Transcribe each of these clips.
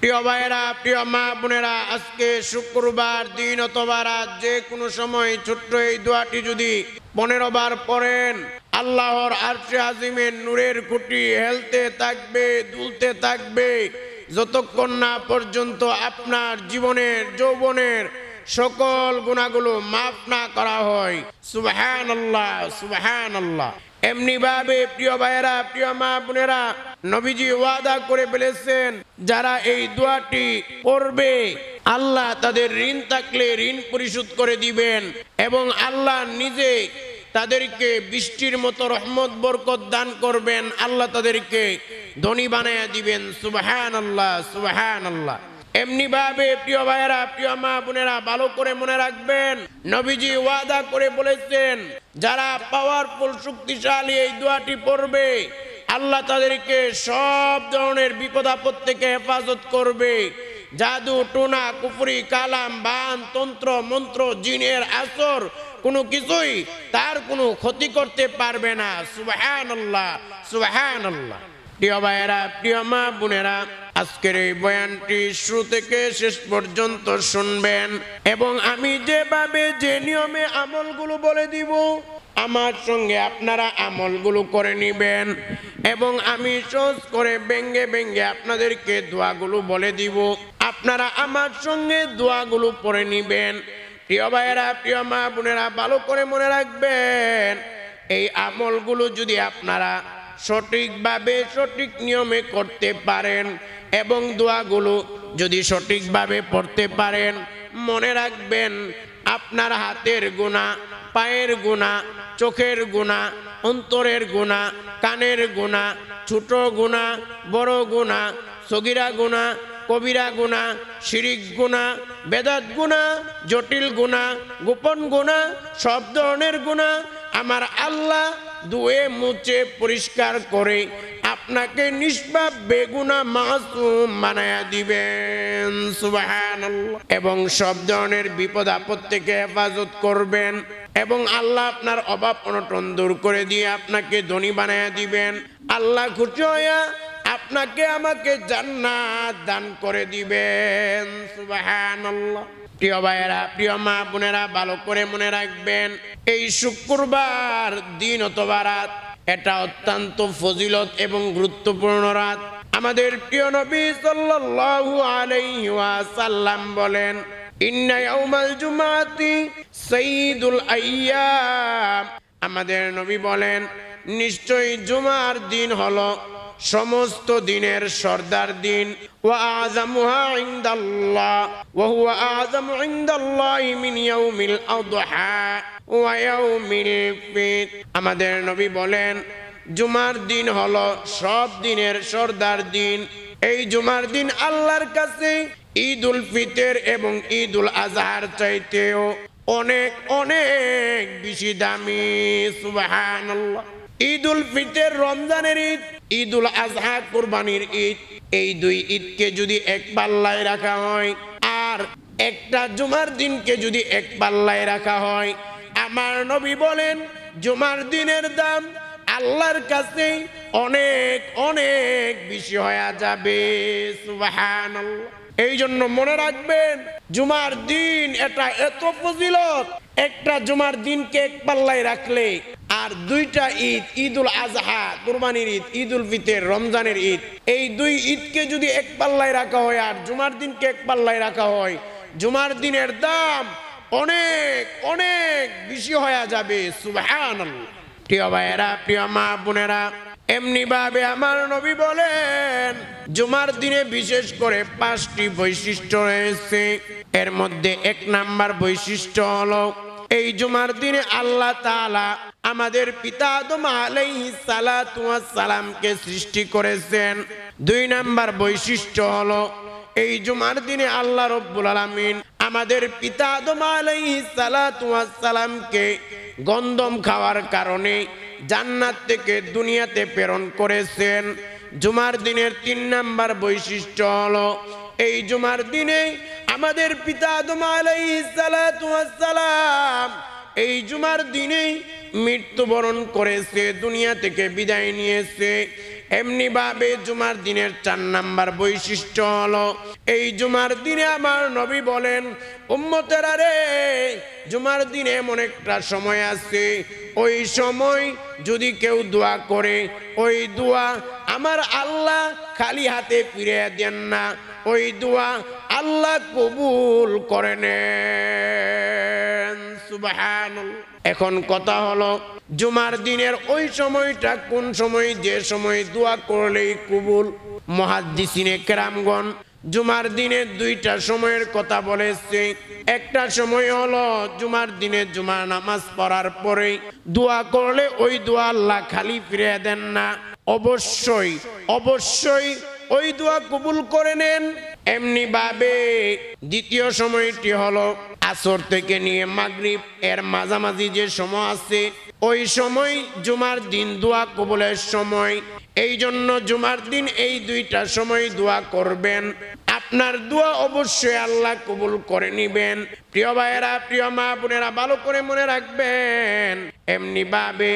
প্রিয় ভাইয়েরা, প্রিয় মা বোনেরা, আজকে শুক্রবার দিন অথবা রাত, যে কোনো সময় ছোট্ট এই দোয়াটি যদি পনেরো বার পড়েন, আল্লাহর আরশে আজিমের নূরের খুঁটি হেলতে থাকবে, দুলতে থাকবে, যতক্ষণ না পর্যন্ত আপনার জীবনের, যৌবনের সকল গুণাগুলো মাফ না করা হয়। সুবহান আল্লাহ সুবহান আল্লাহ এমনি ভাবে প্রিয় ভাইয়েরা, প্রিয় মা বোনেরা নবীজি ওয়াদা করে ফেলেছেন যারা এই দোয়াটি পড়বে, আল্লাহ তাদের ঋণ থাকলে ঋণ পরিশোধ করে দিবেন এবং আল্লাহ নিজে তাদেরকে বৃষ্টির মতো রহমত, বরকত দান করবেন। আল্লাহ তাদেরকে ধনী বানায়া দিবেন। সুবহান আল্লাহ সুবহান আল্লাহ এমনি ভাবে প্রিয় ভাইয়েরা, প্রিয় মা বোনেরা, ভালো করে মনে রাখবেন, নবীজি ওয়াদা করে বলেছেন, যারা পাওয়ারফুল শক্তিশালী এই দোয়াটি পড়বে আল্লাহ তাদেরকে সব ধরনের বিপদ আপদ থেকে হেফাজত করবে। জাদু, টোনা কুপুরি কালাম, বান, তন্ত্র, মন্ত্র, জিনের আসর, কোনো কিছুই তার কোনো ক্ষতি করতে পারবে না। সুবাহান আল্লাহ সুবাহান আল্লাহ প্রিয় ভাইয়েরা, প্রিয় মা বোনেরা, আজকের এই বয়ানটি শুরু থেকে শেষ পর্যন্ত শুনবেন এবং আমি যেভাবে যে নিয়মে আমলগুলো বলে দিব, আমার সঙ্গে আপনারা আমলগুলো করে নেবেন এবং আমি সহজ করে ব্যঙ্গে ব্যঙ্গে আপনাদেরকে দোয়াগুলো বলে দিব। আপনারা আমার সঙ্গে দোয়াগুলো পড়ে নেবেন। প্রিয় ভাইয়েরা, প্রিয় মা বোনেরা, ভালো করে মনে রাখবেন, এই আমলগুলো যদি আপনারা সঠিকভাবে সঠিক নিয়মে করতে পারেন এবং দোয়াগুলো যদি সঠিকভাবে পড়তে পারেন, মনে রাখবেন আপনার হাতের গুণা, পায়ের গুণা, চোখের গুণা, অন্তরের গুণা, কানের গুণা, ছোট গুণা, বড় গুণা, সগিরা গুণা, কবিরা গুণা, শিরিক গুণা, বেদাত গুণা, জটিল গুণা, গোপন গুণা, সব ধরনের গুণা আমার আল্লাহ দুয়ে মুছে পরিষ্কার করে আপনাকে নিষ্পাপ বেগুনা মাসুম বানায়া দিবেন। সুবহানাল্লাহ। এবং সব ধরনের বিপদ আপদ থেকে হেফাজত করবেন এবং আল্লাহ আপনার অভাব অনটন দূর করে দিয়ে আপনাকে ধনী বানায়া দিবেন। আল্লাহ খুশি হইয়া আপনাকে আমাকে জান্নাত দান করে দিবেন। সুবহানাল্লাহ। প্রিয় ভাইয়েরা, প্রিয় মা বোনেরা, ভালো করে মনে রাখবেন, এই শুক্রবার দিন অথবা রাত, এটা অত্যন্ত ফজিলত এবং গুরুত্বপূর্ণ রাত। আমাদের প্রিয় নবী সাল্লাল্লাহু আলাইহি ওয়াসাল্লাম বলেন, ইন্না ইয়াউমাল জুমাতি সাইয়্যিদুল আইয়াম। আমাদের নবী বলেন, নিশ্চয়ই জুমার দিন হলো সমস্ত দিনের সর্দার দিন। ওয়া ইয়াউমিল ফিত। আমাদের নবী বলেন, জুমার দিন হলো সব দিনের সর্দার দিন। এই জুমার দিন আল্লাহর কাছে ঈদ উল ফিতর এবং ঈদ উল আজহার চাইতেও অনেক অনেক বেশি দামি। সুবহানাল্লাহ। ঈদ উল ফিতর রমজানের ঈদ ঈদ উল আজহা কোরবানির ঈদ। এই দুই ঈদকে যদি এক পাল্লায় রাখা হয়, আর একটা জুমার দিনকে যদি এক পাল্লায় রাখা হয়, আমার নবী বলেন, জুমার দিনের দাম আল্লাহর কাছে অনেক অনেক বেশি হয়ে যাবে। এই জন্য মনে রাখবেন, জুমার দিন এটা এত ফজিলত, একটা জুমার দিনকে এক পাল্লায় রাখলে আর দুইটা ঈদ ঈদ উল আজহা, কুরবানির ঈদ ঈদ উল ফিতর রমজানের ঈদ। এই দুই ঈদকে যদি এক পাল্লায় রাখা হয় আর জুমার দিনকে এক পাল্লায় রাখা হয়, জুমার দিনের দাম অনেক অনেক বেশি হয়ে যাবে, সুবহানাল্লাহ। প্রিয় ভাইয়েরা, প্রিয় মা বোনেরা এমনি ভাবে আমার নবী বলেন, জুমার দিনে বিশেষ করে পাঁচটি বৈশিষ্ট্য রয়েছে। এর মধ্যে এক নাম্বার বৈশিষ্ট্য হলো, এই জুমার দিনে আল্লাহ তাআলা আমাদের পিতা আদম সালামকে সৃষ্টি করেছেন। দুই নাম্বার বৈশিষ্ট্য হলো, এই জুমার দিনে আল্লাহ রব্বুল আলামিন আমাদের পিতা আদম সালামকে গন্ধম খাওয়ার কারণে জান্নাত থেকে দুনিয়াতে প্রেরণ করেছেন। জুমার দিনের তিন নাম্বার বৈশিষ্ট্য হলো, এই জুমার দিনে আমাদের পিতা আদম আলাইহিস সালাম এই জুমার দিনেই মৃত্যুবরণ করেছে, দুনিয়া থেকে বিদায় নিয়েছে। এমনি ভাবে জুমার দিনের চার নাম্বার বৈশিষ্ট্য হলো, এই জুমার দিনে আমার নবী বলেন, উম্মতেরা রে জুমার দিনে এমন একটা সময় আছে, ওই সময় যদি কেউ দোয়া করে, ওই দোয়া আমার আল্লাহ খালি হাতে ফিরে দেন না, ওই দোয়া আল্লাহ কবুল করে নেন। এখন কথা হলো, জুমার দিনের ওই সময়টা কোন সময়, যে সময় দোয়া করলেই কবুল। মহাদ্দিসিনে কেরামগণ জুমার দিনে দুইটা সময়ের কথা বলেছে। একটা সময় হলো জুমার দিনে জুমার নামাজ পড়ার পরে দোয়া করলে ওই দোয়া আল্লাহ খালি ফিরে দেন না। অবশ্যই অবশ্যই ওই দোয়া কবুল করে নেন। এমনি ভাবে দ্বিতীয় সময়টি হলো আসর থেকে নিয়ে মাগরিব, এর মাঝামাঝি যে সময় আছে, ওই সময় জুমার দিন দোয়া কবুলের সময়। এই জন্য জুমার দিন এই দুইটা সময় দোয়া করবেন। আপনার দোয়া অবশ্যই আল্লাহ কবুল করে নিবেন। প্রিয় ভাইয়েরা, প্রিয় মা বোনেরা, ভালো করে মনে রাখবেন, এমনি ভাবে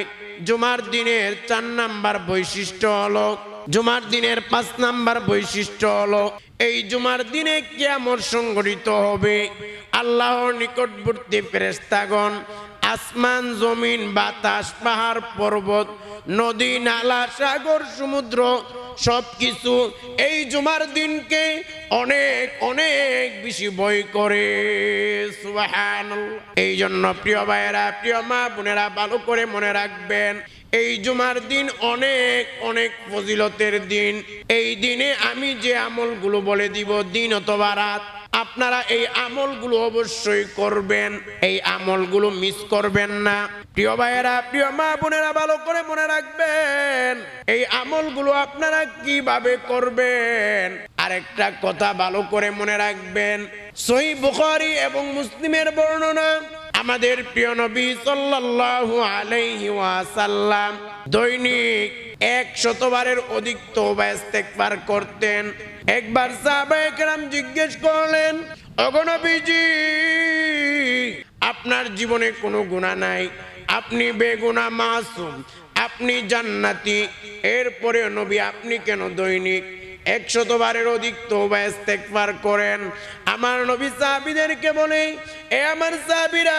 জুমার দিনের চার নাম্বার বৈশিষ্ট্য হলো, জুমার দিনের পাঁচ নাম্বার বৈশিষ্ট্য হলো এই জুমার দিনে কেমন সংগঠিত হবে আল্লাহর নিকটবর্তী ফেরেস্তাগণ আসমান, জমিন, বাতাস, পাহাড়, পর্বত, নদী, নালা, সাগর, সমুদ্র সব কিছু এই জুমার দিনকে অনেক অনেক বেশি বই করে। এই জন্য প্রিয় ভাইয়েরা, প্রিয় মা বোনেরা, ভালো করে মনে রাখবেন এই জুমার দিন অনেক অনেক ফজিলতের দিন। এই দিনে আমি যে আমলগুলো বলে দিব, দিন অথবা রাত, আপনারা এই আমলগুলো অবশ্যই করবেন। এই আমলগুলো মিস করবেন না। প্রিয় ভাইয়েরা, প্রিয় মা বোনেরা, ভালো করে মনে রাখবেন, এই আমলগুলো আপনারা কীভাবে করবেন? আরেকটা কথা ভালো করে মনে রাখবেন, সহি বুখারী এবং মুসলিমের বর্ণনা আমাদের প্রিয় নবী সাল্লাল্লাহু আলাইহি ওয়াসাল্লাম দৈনিক এক শতবারের অধিক তওবা ইস্তেগফার করতেন। একবার সাহাবায়ে কেরাম জিজ্ঞেস করলেন অগণবীজি আপনার জীবনে কোনো গুনাহ নাই? আপনি বেগুনা মাসুম, আপনি জান্নাতি। এরপরে নবী, আপনি কেন দৈনিক? একশতবারের অধিক তওবা ইস্তেগফার করেন। আমার নবী সাহাবীদেরকে বলে, এ আমার সাহাবীরা,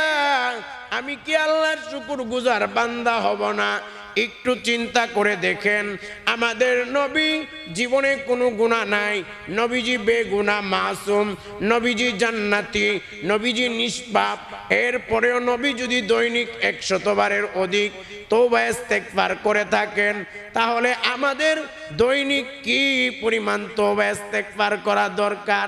আমি কি আল্লাহর শুকুর গুজার বান্দা হব না? একটু চিন্তা করে দেখেন, আমাদের নবী জীবনে কোনো গুণা নাই। নবীজি বেগুনা মাসুম, নবীজি জান্নাতি, নবীজি নিষ্পাপ। এরপরেও নবী যদি দৈনিক একশতবারের অধিক তৌবা ইস্তেগফার করে থাকেন, তাহলে আমাদের দৈনিক কি পরিমাণ তৌবা ইস্তেগফার করা দরকার?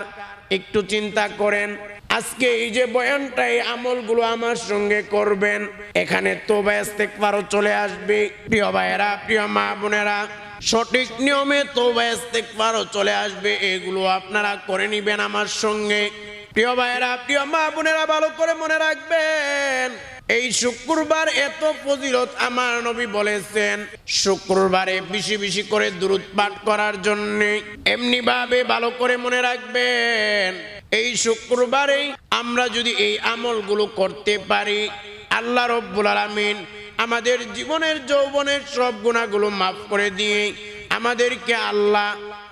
একটু চিন্তা করেন। আজকে এই যে বয়ানটা, এই আমলগুলো আমার সঙ্গে করবেন। এখানে তৌবা ইস্তেগফারও চলে আসবে। প্রিয় ভাইয়েরা, প্রিয় মা বোনেরা, সঠিক নিয়মে তৌবা ইস্তেগফারও চলে আসবে। এগুলো আপনারা করে নিবেন আমার সঙ্গে। প্রিয় ভাইয়েরা, প্রিয় মা বোনেরা, ভালো করে মনে রাখবেন, এই শুক্রবার এত ফজিলত আমার নবী বলেছেন, শুক্রবারে বেশি বেশি করে দূরত পাঠ করার জন্য। এমনি ভাবে ভালো করে মনে রাখবেন, এই শুক্রবারেই আমরা যদি এই আমলগুলো করতে পারি, আল্লাহ রব্বুল আলামিন আমাদের জীবনের যৌবনের সব গুণাগুলো মাফ করে দিয়ে আমাদেরকে আল্লাহ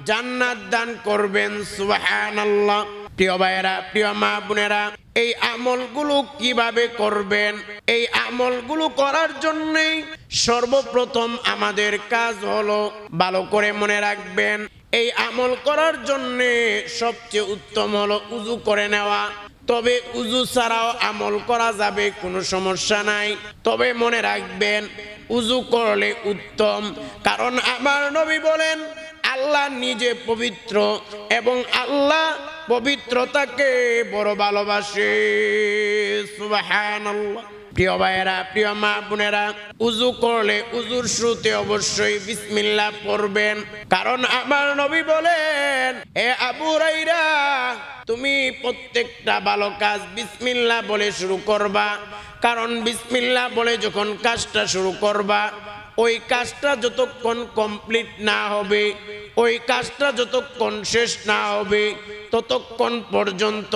জান্নাত দান করবেন, সুবহানাল্লাহ। প্রিয় ভাইয়েরা, প্রিয় মা বোনেরা, এই আমলগুলো কীভাবে করবেন? এই আমলগুলো করার জন্যই সর্বপ্রথম আমাদের কাজ হলো ভালো করে মনে রাখবেন, এই আমল করার জন্য সবচেয়ে উত্তম হলো উজু করে নেওয়া। তবে উজু ছাড়াও আমল করা যাবে, কোনো সমস্যা নাই। তবে মনে রাখবেন, উজু করলে উত্তম। কারণ আমার নবী বলেন আল্লাহ নিজে পবিত্র এবং আল্লাহ পবিত্রতাকে বড় ভালোবাসে। প্রিয় ভাইয়েরা, প্রিয় মা বোনেরা উজু করলে উজুর শুরুতে অবশ্যই বিসমিল্লাহ পড়বেন। কারণ আমার নবী বলেন, এ আবু রাইরা তুমি প্রত্যেকটা ভালো কাজ বিসমিল্লাহ বলে শুরু করবা। কারণ বিসমিল্লাহ বলে যখন কাজটা শুরু করবা ওই কাজটা যতক্ষণ কমপ্লিট না হবে, ওই কাজটা যতক্ষণ শেষ না হবে, ততক্ষণ পর্যন্ত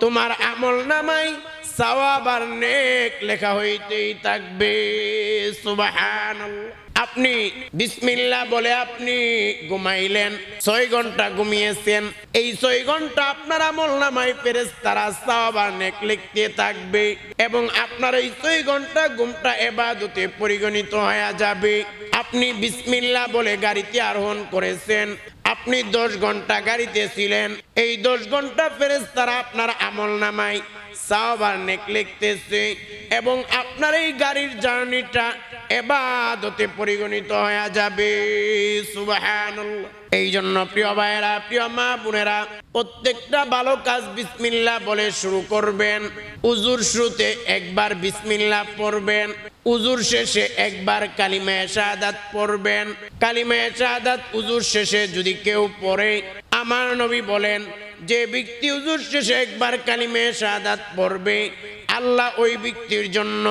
তোমার আমল নামাই সাওয়াবার নেক লেখা হইতেই থাকবে। সুবহানাল্লাহ। আপনি বিসমিল্লা বলে আপনি ঘুমাইলেন। ছয় ঘণ্টা ঘুমিয়েছেন। এই ছয় ঘণ্টা আপনার আমল নামাই পেরেস তারা সাহাবার নেক লিখতে থাকবে এবং আপনার এই ছয় ঘণ্টা ঘুমটা এবাদতে পরিগণিত হয়ে যাবে। আপনি বিসমিল্লা বলে গাড়িতে আরোহণ করেছেন। আপনি দশ ঘণ্টা গাড়িতে ছিলেন। এই দশ ঘণ্টা ফেরেস তারা আপনার আমল নামাই সাহাবার নেক লিখতেছে এবং আপনার এই গাড়ির জার্নিটা এবাদতে পরিগণিত হয়ে যাবে। এই জন্য প্রিয় ভাইয়েরা, প্রিয় মা বোনেরা, প্রত্যেকটা ভালো কাজ বিসমিল্লা বলে শুরু করবেন। উজুর শুরুতে একবার বিসমিল্লা পড়বেন। উজুর শেষে একবার কালিমা শাহাদাত পড়বেন। কালিমা শাহাদাত উজুর শেষে যদি কেউ পড়ে, আমার নবী বলেন, যে ব্যক্তি উজুর শেষে একবার কালিমে শাহাদাত পড়বে আল্লাহ ওই ব্যক্তির জন্য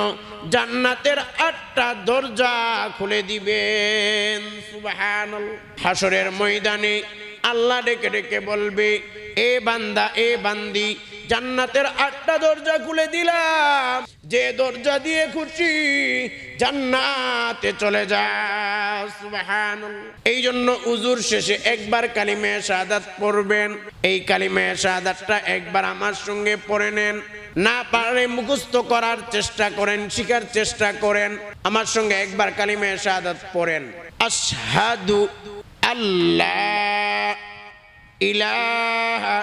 জান্নাতের আটটা দরজা খুলে দিবেন। হাসরের ময়দানে আল্লাহ ডেকে ডেকে বলবে, এ বান্দা, এ বান্দি, জান্নাতের আটটা দরজা খুলে দিলাম। যে দরজা দিয়ে খুশি, জান্নাতে চলে যা। সুবহানাল্লাহ এই জন্য উজুর শেষে একবার কালিমে শাহাদাত পড়বেন। এই কালিমে শাহাদাতটা একবার আমার সঙ্গে পড়ে নেন। না পারে মুখস্থ করার চেষ্টা করেন, শিখার চেষ্টা করেন। আমার সঙ্গে একবার কালিমে শাহাদাত পড়েন। আশহাদু আল্লাহ ইলাহা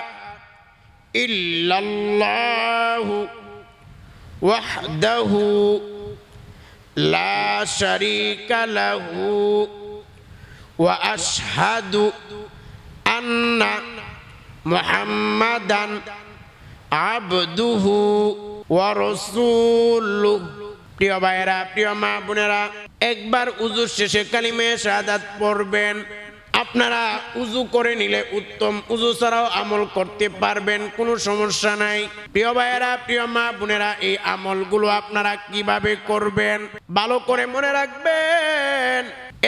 ইল্লাল্লাহু ওয়াহদাহু লা শারীকা লাহু ওয়া আশহাদু আন্না মুহাম্মাদান আবদুহু ওয়া রাসূলুহু প্রিয় ভাইয়েরা, প্রিয় মা বোনেরা, একবার উজুর শেষে কালিমে শাহাদাত পড়বেন। আপনারা উজু করে নিলে উত্তম, উজু ছাড়াও আমল করতে পারবেন, কোনো সমস্যা নাই। প্রিয় ভাইয়েরা, প্রিয় মা বোনেরা, এই আমলগুলো আপনারা কীভাবে করবেন? ভালো করে মনে রাখবেন,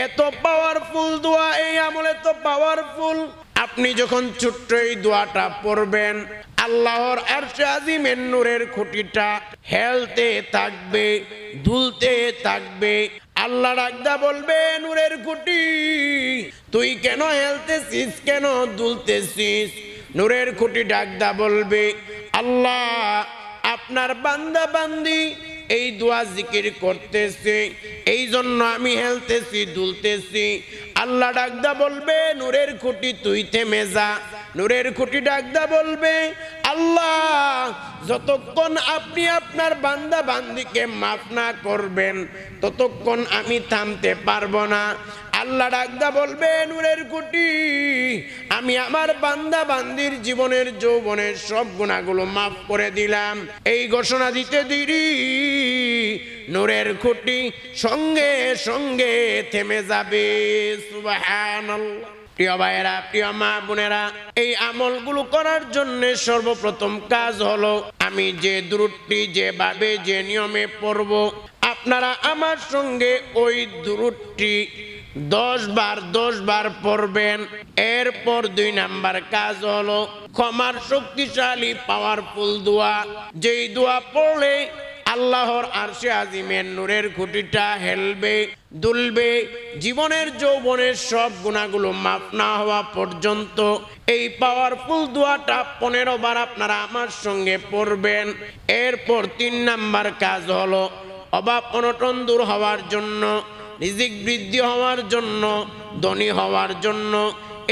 এত পাওয়ারফুল দোয়া, এই আমল এত পাওয়ারফুল আপনি যখন ছোট্ট এই দোয়াটা পড়বেন আল্লাহর আরশাজিমের নূরের খুঁটিটা হেলতে থাকবে, দুলতে থাকবে। আল্লাহ রাগদা বলবে, নূরের খুঁটি, তুই কেন হেলতেছিস, কেন দুলতেছিস? নূরের খুঁটি ডাকদা বলবে, আল্লাহ, আপনার বান্দা বান্দি এই দোয়া জিকির করতেছি এই জন্য আমি হেলতেছি, দুলতেছি। আল্লাহ ডাকদা বলবে, নূরের খুঁটি তুই থেমে যা। নূরের খুঁটি ডাকদা বলবে, আল্লাহ, যতক্ষণ আপনি আপনার বান্দা বান্দিকে মাফ না করবেন, ততক্ষণ আমি থামতে পারব না। আল্লাহ ডাকদা বলবে, নূরের কুটি, আমি আমার বান্দা বান্দির জীবনের যৌবনের সব গুণাগুলো মাফ করে দিলাম। এই ঘোষণা দিতে দিরি। নূরের খুঁটি সঙ্গে সঙ্গে থেমে যাবে। প্রিয় ভাইয়েরা, প্রিয় মা বোনেরা, এই আমলগুলো করার জন্য সর্বপ্রথম কাজ হলো, আমি যে দূরটি যেভাবে, যে নিয়মে পড়ব, আপনারা আমার সঙ্গে ওই দূরটি দশ বার দশ বার পড়বেন। এরপর দুই নাম্বার কাজ হলো ক্ষমার শক্তিশালী পাওয়ারফুল দোয়া। যেই দোয়া পড়লে আল্লাহর আরশে আজিমের নূরের খুঁটিটা হেলবে, দুলবে। জীবনের যৌবনের সব গুণাগুলো মাফ না হওয়া পর্যন্ত এই পাওয়ারফুল দোয়াটা পনেরো বার আপনারা আমার সঙ্গে পড়বেন। এরপর তিন নাম্বার কাজ হলো অভাব অনটন দূর হওয়ার জন্য রিজিক বৃদ্ধি হওয়ার জন্য, ধনী হওয়ার জন্য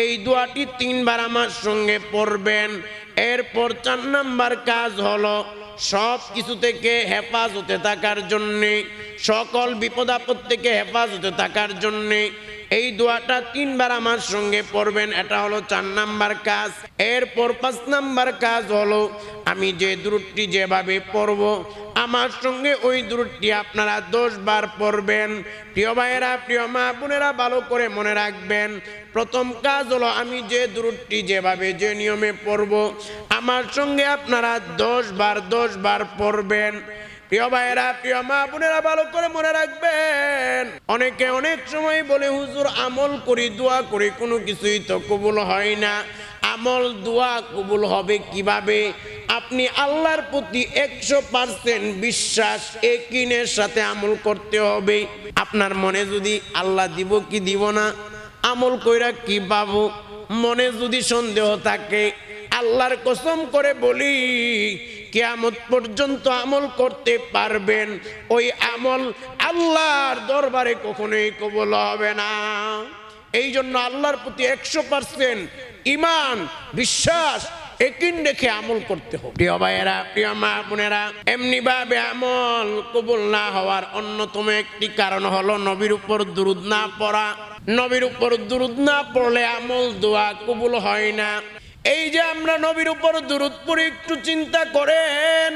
এই দোয়াটি তিনবার আমার সঙ্গে পড়বেন। এরপর চার নাম্বার কাজ হলো সব কিছু থেকে হেফাজতে থাকার জন্যে, সকল বিপদ আপদ থেকে হেফাজতে থাকার জন্যে এই দোয়াটা তিনবার আমার সঙ্গে পড়বেন, এটা হলো চার নাম্বার কাজ। এরপর পাঁচ নাম্বার কাজ হলো, আমি যে দূরটি যেভাবে পড়ব, আমার সঙ্গে ওই দূরটি আপনারা দশ বার পড়বেন। প্রিয় ভাইয়েরা, প্রিয় মা বোনেরা, ভালো করে মনে রাখবেন, প্রথম কাজ হলো আমি যে দূরটি যেভাবে যে নিয়মে পড়ব, আমার সঙ্গে আপনারা দশ বার দশ বার পড়বেন। প্রিয় ভাইয়েরা, প্রিয় মা বোনেরা, ভালো করে মনে রাখবেন, অনেকে অনেক সময় বলে, হুজুর, আমল করি, দোয়া করি, কোনো কিছুই তো কবুল হয় না। আমল, দোয়া কবুল হবে কীভাবে? আপনি আল্লাহর প্রতি একশো পার্সেন্ট বিশ্বাস একিনের সাথে আমল করতে হবে। আপনার মনে যদি আল্লাহ দিব কি দিব না? আমল কইরা কি পাবো? মনে যদি সন্দেহ থাকে, আল্লাহর কসম করে বলি কেয়ামত পর্যন্ত আমল করতে পারবেন, ওই আমল আল্লাহর দরবারে কখনোই কবল হবে না। এই জন্য আল্লাহর প্রতি একশো পার্সেন্ট ইমান বিশ্বাস একিন রেখে আমল করতে হবে। প্রিয় ভাইয়েরা, প্রিয় মা বোনেরা এমনি ভাবে আমল কবুল না হওয়ার অন্যতম একটি কারণ হলো নবীর উপর দুরুদ না পড়া। নবীর উপর দুরুদ না পড়লে আমল, দোয়া কবুল হয় না। এই যে আমরা নবীর উপর দূরত পরে একটু চিন্তা করেন,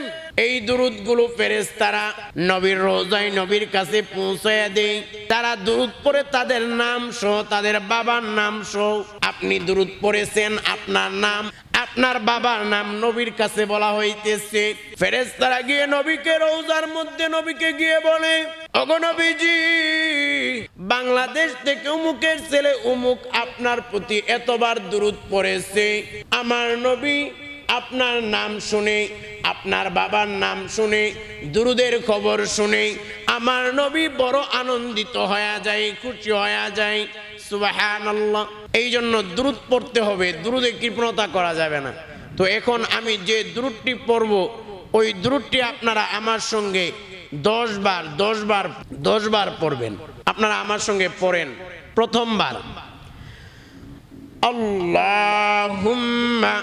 এই দুরুদগুলো ফেরেস তারা নবীর রোজায় নবীর কাছে পৌঁছায় দেয়। তারা দুরুদ পরে তাদের নাম সহ, তাদের বাবার নাম সহ। আপনি দুরুদ পড়েছেন, আপনার নাম আপনার বাবার নাম নবীর কাছে বলা হইতেছে। ফেরেজ তারা গিয়ে নবীকে রৌজার মধ্যে নবীকে গিয়ে বলে অগনবীজি বাংলাদেশ থেকে উমুকের ছেলে উমুক আপনার প্রতি এতবার দূরত পড়েছে। আমার নবী আপনার নাম শুনে, আপনার বাবার নাম শুনে, দুরুদের খবর শুনে। আমার নবী বড় আনন্দিত হয়ে যায়, খুশি হয়ে যায়। সুবাহানাল্লাহ। এই জন্য দ্রুত পড়তে হবে দ্রুতে কৃপণতা করা যাবে না। তো এখন আমি যে দ্রুতটি পড়ব, ওই দ্রুতটি আপনারা আমার সঙ্গে দশ বার দশ বার দশ বার পড়বেন। আপনারা আমার সঙ্গে পড়েন প্রথমবার। আল্লাহুম্মা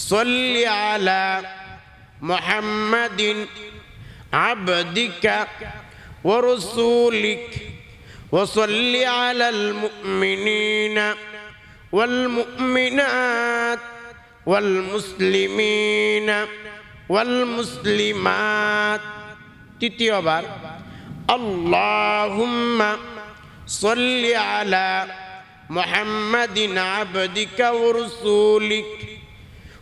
صل على محمد عبدك ورسولك وصل على المؤمنين والمؤمنات والمسلمين والمسلمات. تتيوبار اللهم صل على محمد عبدك ورسولك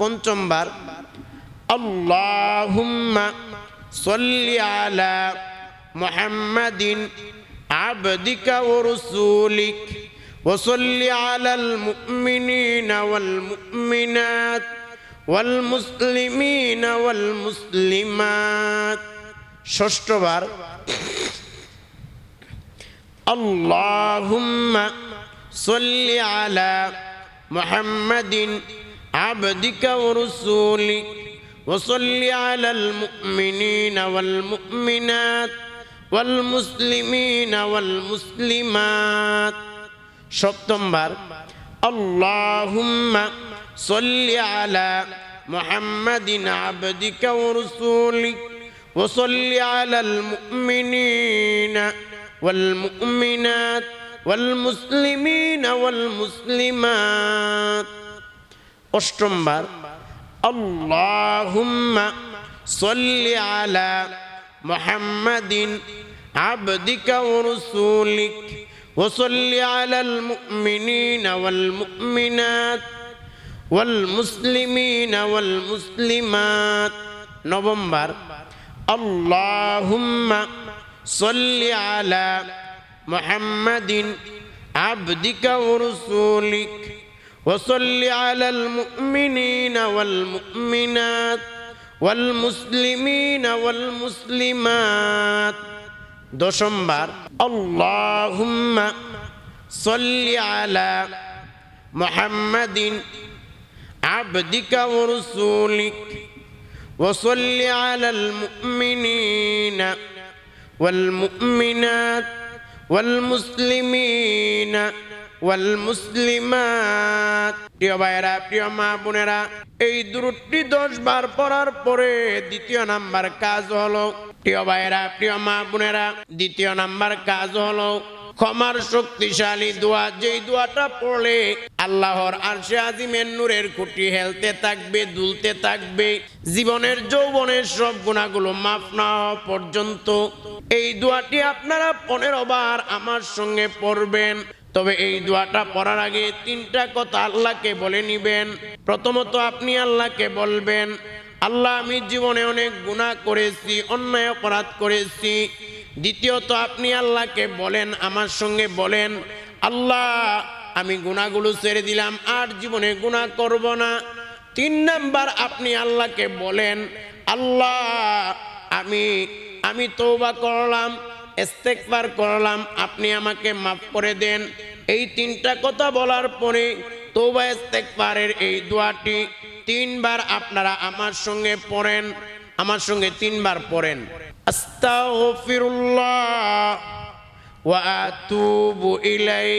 পঞ্চমবার আল্লাহুম্মা সল্লি আলা মুহাম্মাদিন আবদিকা ও রসুলিক وصل على المؤمنين والمؤمنات والمسلمين والمسلمات ষষ্ঠবার اللهم صل على محمد عبدك ورسولك وصل على المؤمنين والمؤمنات والمسلمين والمسلمات সপ্তমবার اللهم صل على محمد عبدك ورسولك وصل على المؤمنين والمؤمنات والمسلمين والمسلمات অষ্টমবার আল্লাহুম্মা সল্লি আলা মুহাম্মাদিন আবদিকা ওয়া রাসূলিক وصل على المؤمنين والمؤمنات والمسلمين والمسلمات نوفمبر اللهم صل على محمد عبدك ورسولك وصل على المؤمنين والمؤمنات والمسلمين والمسلمات. دوشمبار اللهم صل على محمد عبدك ورسولك وصل على المؤمنين والمؤمنات والمسلمين ওয়াল মুসলিমাত। প্রিয় ভাইয়েরা, প্রিয় মা বোনেরা, এই দুরুটি দশ বার পড়ার পরে দ্বিতীয় নাম্বার কাজ হলো, প্রিয় ভাইরা প্রিয় মা বোনেরা, দ্বিতীয় নাম্বার কাজ হলো, ক্ষমার শক্তিশালী দোয়া। যেই দোয়াটা পড়লে আল্লাহর আরশে আজিমের নূরের খুঁটি হেলতে থাকবে, দুলতে থাকবে, জীবনের যৌবনের সব গুণাগুলো মাফ না পর্যন্ত। এই দোয়াটি আপনারা পনেরো বার আমার সঙ্গে পড়বেন। তবে এই দোয়াটা পড়ার আগে তিনটা কথা আল্লাহকে বলে নিবেন। প্রথমত আপনি আল্লাহকে বলবেন, আল্লাহ, আমি জীবনে অনেক গুনাহ করেছি, অন্যায় অপরাধ করেছি। দ্বিতীয়ত, আপনি আল্লাহকে বলেন, আমার সঙ্গে বলেন, আল্লাহ, আমি গুণাগুলো ছেড়ে দিলাম, আর জীবনে গুনাহ করব না। তিন নাম্বার, আপনি আল্লাহকে বলেন, আল্লাহ, আমি আমি তৌবা করলাম ইস্তেকবার করলাম, আপনি আমাকে মাফ করে দেন। এই তিনটা কথা বলার পরে তৌবা ইস্তেকবারের এই দোয়াটি তিনবার আপনারা আমার সঙ্গে পড়েন, আমার সঙ্গে তিনবার পড়েন। আস্তাগফিরুল্লাহ ওয়া আতুবু ইলাই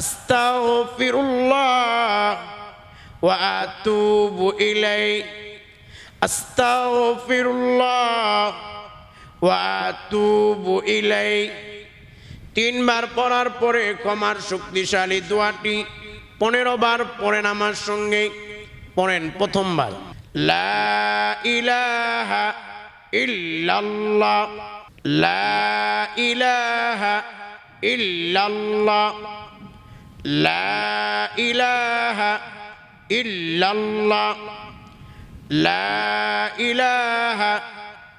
আস্তাগফিরুল্লাহ ওয়া ইলাই তিনবার পড়ার পরে ক্ষমার শক্তিশালী দোয়াটি পনেরো বার পড়েন আমার সঙ্গে, পড়েন প্রথমবার। লা ইলাহা লা ইলাহা লা ইলাহা লা ইলাহা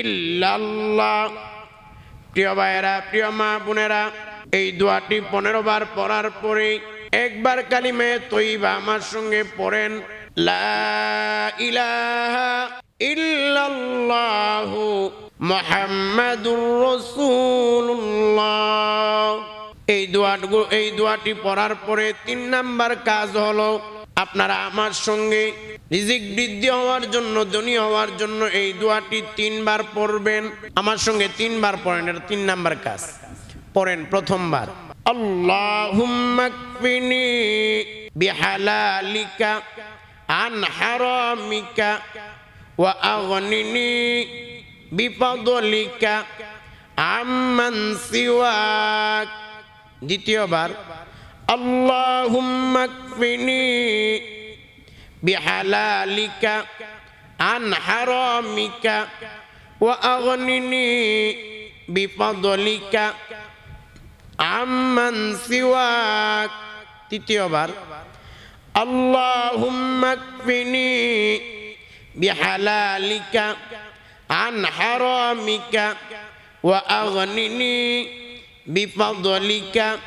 ইল্লাল্লাহ। প্রিয় ভাইয়েরা, প্রিয় মা বোনেরা, এই দোয়াটি পনেরো বার পড়ার পরে একবার কালিমে তৈবা আমার সঙ্গে পড়েন। লা ইলাহা ইল্লাল্লাহু মুহাম্মাদুর রাসূলুল্লাহ। এই দোয়াটগুলো এই দোয়াটি পড়ার পরে তিন নাম্বার কাজ হলো আপনারা আমার সঙ্গে রিজিক বৃদ্ধি হওয়ার জন্য, ধনী হওয়ার জন্য এই দোয়াটি তিনবার পড়বেন। আমার সঙ্গে তিনবার পড়েন, এটা তিন নাম্বার কাজ। পড়েন প্রথমবার। দ্বিতীয়বার। اللهم اكفني بحلالك عن حرامك وأغنني بفضلك عمن سواك. تتيوبر اللهم اكفني بحلالك عن حرامك وأغنني بفضلك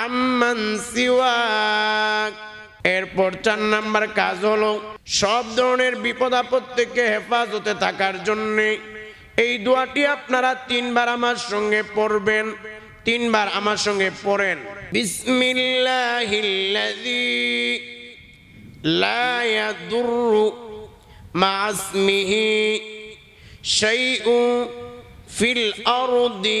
আমান সিওয়াক। এরপর চার নাম্বার কাজ হলো, সব ধরনের বিপদ আপদ থেকে হেফাজতে থাকার জন্য এই দোয়াটি আপনারা তিনবার আমার সঙ্গে পড়বেন, তিনবার আমার সঙ্গে পড়েন। বিসমিল্লাহিল্লাযী লা ইয়াদুররু মা আসমিহি শাইউ ফিল আরদি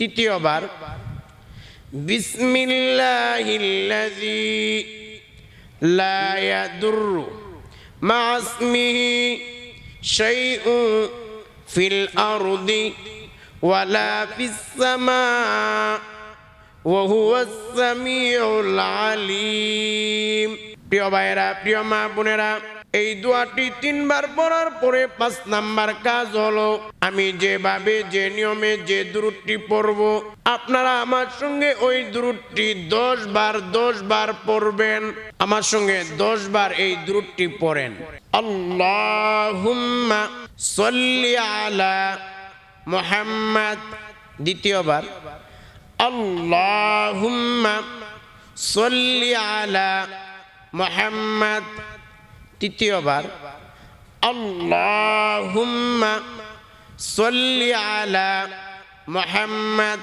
তৃতীয়বার বিসমিল্লাহিল্লাজি লা ইয়াদুরু মা আসমিহি ফিল আরদি ওয়ালা ফিস সামা ওয়াহুয়া সামিউল প্রিয় ভাইরা প্রিয় মা বোনেরা এই দোয়াটি তিনবার পড়ার পরে পাঁচ নাম্বার কাজ হলো, আমি যেভাবে, যে নিয়মে, যে দূরটি পড়ব, আপনারা আমার সঙ্গে ওই দূরটি দশ বার দশ বার পড়বেন, আমার সঙ্গে দশ বার এই দূরটি পড়েন। আল্লাহুম্মা সল্লি আলা মুহাম্মদ। দ্বিতীয়বার, আল্লাহুম্মা সল্লি আলা মুহাম্মদ। তৃতীয়বার মোহাম্মদ আল্লাহুম্মা মোহাম্মদ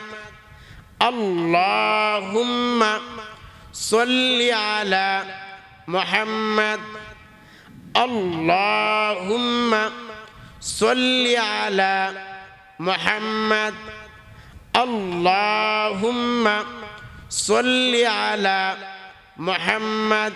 আল্লাহুম্মা মোহাম্মদ মোহাম্মদ।